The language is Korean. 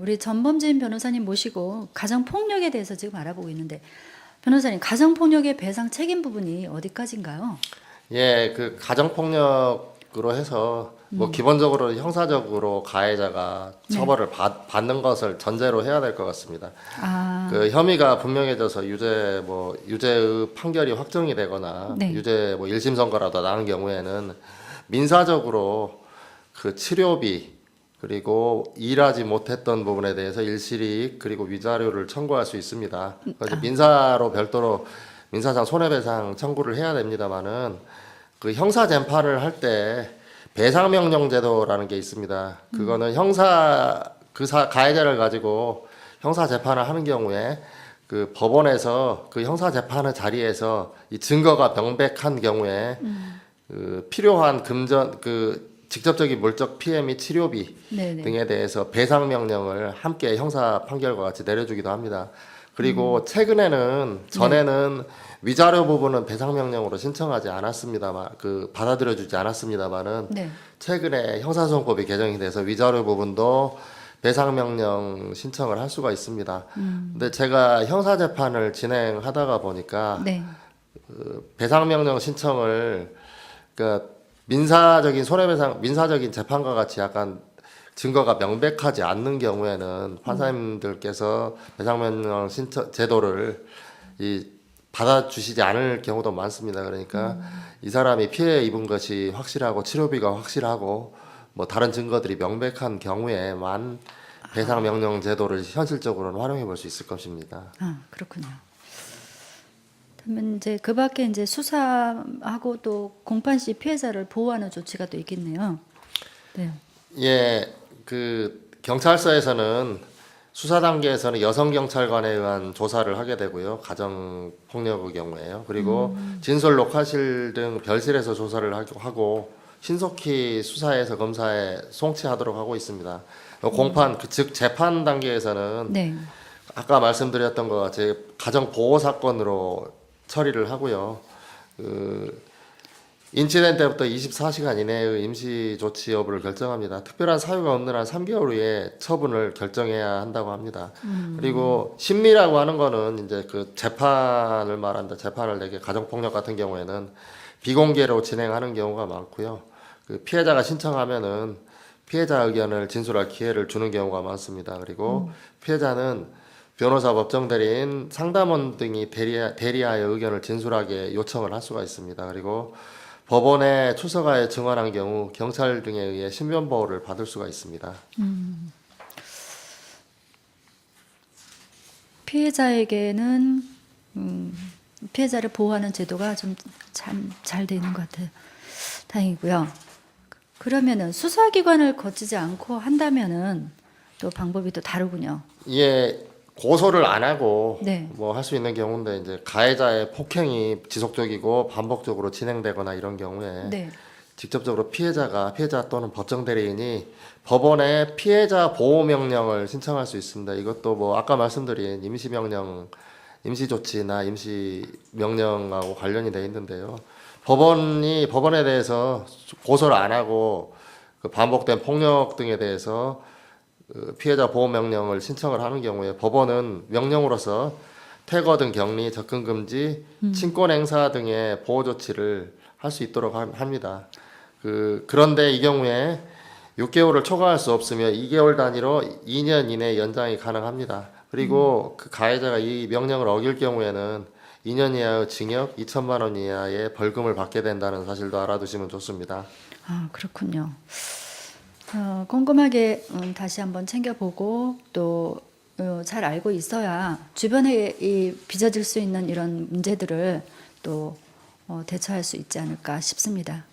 우리 전범진 변호사님 모시고 가정 폭력에 대해서 지금 알아보고 있는데 변호사님 가정 폭력의 배상 책임 부분이 어디까지인가요? 예, 그 가정폭력으로 해서 뭐 기본적으로 형사적으로 가해자가 처벌을 받, 받는 것을 전제로 해야 될 것 같습니다. 아, 그 혐의가 분명해져서 유죄 뭐 유죄의 판결이 확정이 되거나 네. 유죄 뭐 1심 선고라도 나는 경우에는 민사적으로 그 치료비 그리고 일하지 못했던 부분에 대해서 일실이익 그리고 위자료를 청구할 수 있습니다. 그래서 민사로 별도로 민사상 손해배상 청구를 해야 됩니다만은 그 형사 재판을 할 때 배상명령 제도라는 게 있습니다. 그거는 형사 그 사, 가해자를 가지고 형사 재판을 하는 경우에 그 법원에서 그 형사 재판의 자리에서 이 증거가 명백한 경우에 그 필요한 금전 그 직접적인 물적 피해 및 치료비 네네. 등에 대해서 배상 명령을 함께 형사 판결과 같이 내려주기도 합니다. 그리고 최근에는 전에는 위자료 부분은 배상 명령으로 신청하지 않았습니다만 그 받아들여 주지 않았습니다만은 네. 최근에 형사소송법이 개정이 돼서 위자료 부분도 배상 명령 신청을 할 수가 있습니다. 근데 제가 형사 재판을 진행하다가 보니까 네. 그 배상 명령 신청을 그 민사적인 손해배상 민사적인 재판과 같이 약간 증거가 명백하지 않는 경우에는 판사님들께서 배상 명령 신청 제도를 이 받아주시지 않을 경우도 많습니다. 그러니까 이 사람이 피해 입은 것이 확실하고 치료비가 확실하고 뭐 다른 증거들이 명백한 경우에만 배상 명령 제도를 현실적으로는 활용해 볼 수 있을 것입니다. 아, 그렇군요. 그러면 이제 그 밖에 이제 수사하고 또 공판 시 피해자를 보호하는 조치가 또 있겠네요. 네. 예, 그 경찰서에서는 수사 단계에서는 여성 경찰관에 의한 조사를 하게 되고요. 가정 폭력의 경우에요. 그리고 진솔 녹화실 등 별실에서 조사를 하고- 신속히 수사해서 검사에 송치하도록 하고 있습니다. 공판 그즉 재판 단계에서는 네. 아까 말씀드렸던 것 같이 가정 보호 사건으로 처리를 하고요. 그 인치된 때부터 24시간 이내의 임시 조치 여부를 결정합니다. 특별한 사유가 없는 한 3개월 후에 처분을 결정해야 한다고 합니다. 그리고 심리라고 하는 거는 이제 그 재판을 말한다. 재판을 내게 가정 폭력 같은 경우에는 비공개로 진행하는 경우가 많고요. 그 피해자가 신청하면은 피해자 의견을 진술할 기회를 주는 경우가 많습니다. 그리고 피해자는 변호사, 법정 대리인, 상담원 등이 대리, 대리하여 의견을 진술하게 요청을 할 수가 있습니다. 그리고 법원에 출석하여 증언한 경우 경찰 등에 의해 신변 보호를 받을 수가 있습니다. 피해자에게는 음, 피해자를 보호하는 제도가 좀 참 잘 되는 것 같아요. 다행이고요. 그러면은 수사기관을 거치지 않고 한다면은 또 방법이 또 다르군요. 이에 고소를 안 하고 네. 뭐 할 수 있는 경우인데 이제 가해자의 폭행이 지속적이고 반복적으로 진행되거나 이런 경우에 네. 직접적으로 피해자가 피해자 또는 법정 대리인이 법원에 피해자 보호 명령을 신청할 수 있습니다. 이것도 뭐 아까 말씀드린 임시 명령, 임시 조치나 임시 명령하고 관련이 돼 있는데요. 법원이 법원에 대해서 고소를 안 하고 그 반복된 폭력 등에 대해서 그 피해자 보호 명령을 신청을 하는 경우에 법원은 명령으로서 퇴거 등 격리, 접근 금지, 친권 행사 등의 보호 조치를 할 수 있도록 함- 합니다. 그 그런데 이 경우에 6개월을 초과할 수 없으며 2개월 단위로 2년 이내 연장이 가능합니다. 그리고 그 가해자가 이 명령을 어길 경우에는 2년 이하의 징역, 2천만 원 이하의 벌금을 받게 된다는 사실도 알아두시면 좋습니다. 아 그렇군요. 어, 꼼꼼하게 음, 다시 한번 챙겨보고 또 어, 잘 알고 있어야 주변에 이 빚어질 수 있는 이런 문제들을 또 어, 대처할 수 있지 않을까 싶습니다.